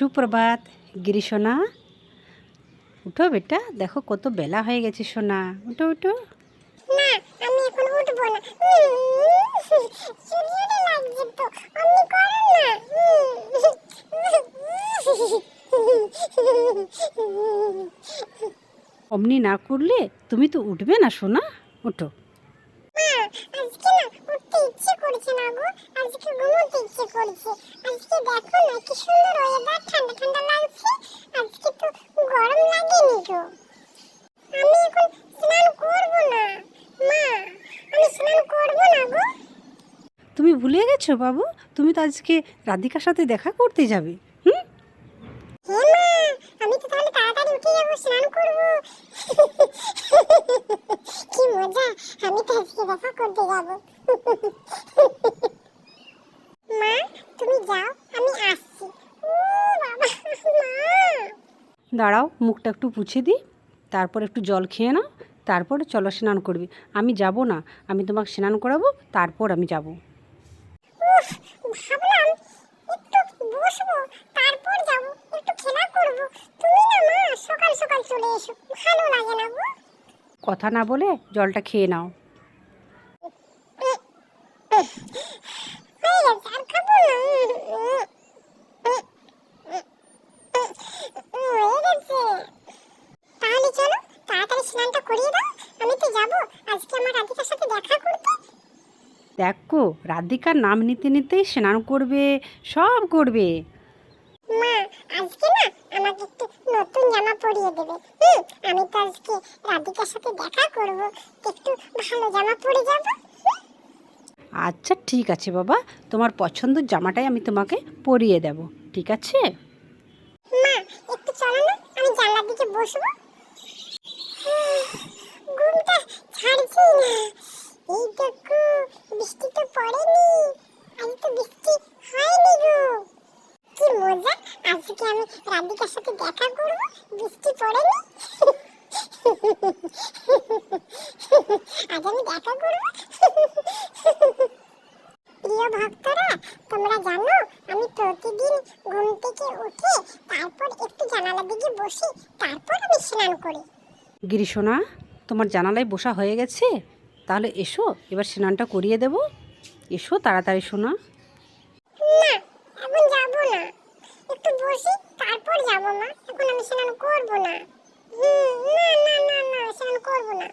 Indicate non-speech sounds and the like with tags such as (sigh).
সুপ্রভাত গিরি সোনা উঠো বেটা দেখো কত বেলা হয়ে গেছে সোনা। উঠো উঠো। না আমি এখন উঠবো না। উম, লাগছে তো অমনি করো না। অমনি না করলে তুমি তো উঠবে না সোনা। উঠো। আজকে না উঠতে ইচ্ছে করছে না গো। আজকে ঘুমোতে ইচ্ছে করছে আজকে দেখো না কি সুন্দর ওয়েদার ঠান্ডা ঠান্ডা লাগছে আজকে তো গরম লাগেনি গো। আমি এখন স্নান করব না মা আমি স্নান করব না গো। তুমি ভুলে গেছো বাবু? তুমি তো আজকে রাধিকার সাথে দেখা করতে যাবে হুম? হে মা আমি তো তাহলে তাড়াতাড়ি উঠে যাব স্নান করব। (laughs) কি মজা আমি তো আজকে দেখা করতে যাব। (laughs) যাও আমি আসছি। দাঁড়াও মুখটা একটু পুছে দিই তারপর একটু জল খেয়ে নাও তারপর চলো স্নান করবি। আমি যাব না আমি তোমাকে স্নান করাবো তারপর আমি যাব। ভাবলাম একটু বসবো তারপর যাব একটু খেলা করব। তুমি না মা সকাল সকাল চলে এসো ভালো লাগে না গো। কথা না বলে জলটা খেয়ে নাও হয়ে গেছে আর খাব না হয়ে গেছে তাহলে চলো তাড়াতাড়ি স্নানটা করিয়ে দাও আমি তো যাব আজকে আমার রাধিকার সাথে দেখা করতে? দেখো রাধিকার নাম নিতে নিতেই স্নান করবে সব করবে। মা আজকে না আমাকে একটু নতুন জামা পরিয়ে দেবে। হুম আমি তো আজকে রাধিকার সাথে দেখা করব। একটু ভালো জামা পরে যাব? আচ্ছা ঠিক আছে বাবা। তোমার পছন্দের জামাটাই আমি তোমাকে পরিয়ে দেব ঠিক আছে? মা একটু চলো না আমি জানলার দিকে বসবো হুম, ঘুমটা ছাড়ছি না। এই দেখো, বৃষ্টি তো পড়েনি। আজ তো বৃষ্টি হয়নি গো। কি মজা, আজকে আমি রাধিকার সাথে দেখা করব, বৃষ্টি পড়েনি। আজ আমি দেখা করব। প্রিয় ভক্তরা, তোমরা জানো, আমি প্রতিদিন ঘুম থেকে উঠে তারপর একটু জানালার দিকে বসি, তারপর আমি স্নান করি। গিরিশোনা তোমার জানালায় বসা হয়ে গেছে? তাহলে এসো, এবার স্নানটা করিয়ে দেব। এসো, তাড়াতাড়ি শোনা। না, এখন যাব না। একটু বসি, তারপর যাব মা। এখন আমি স্নান করব না। না না না, স্নান করব না।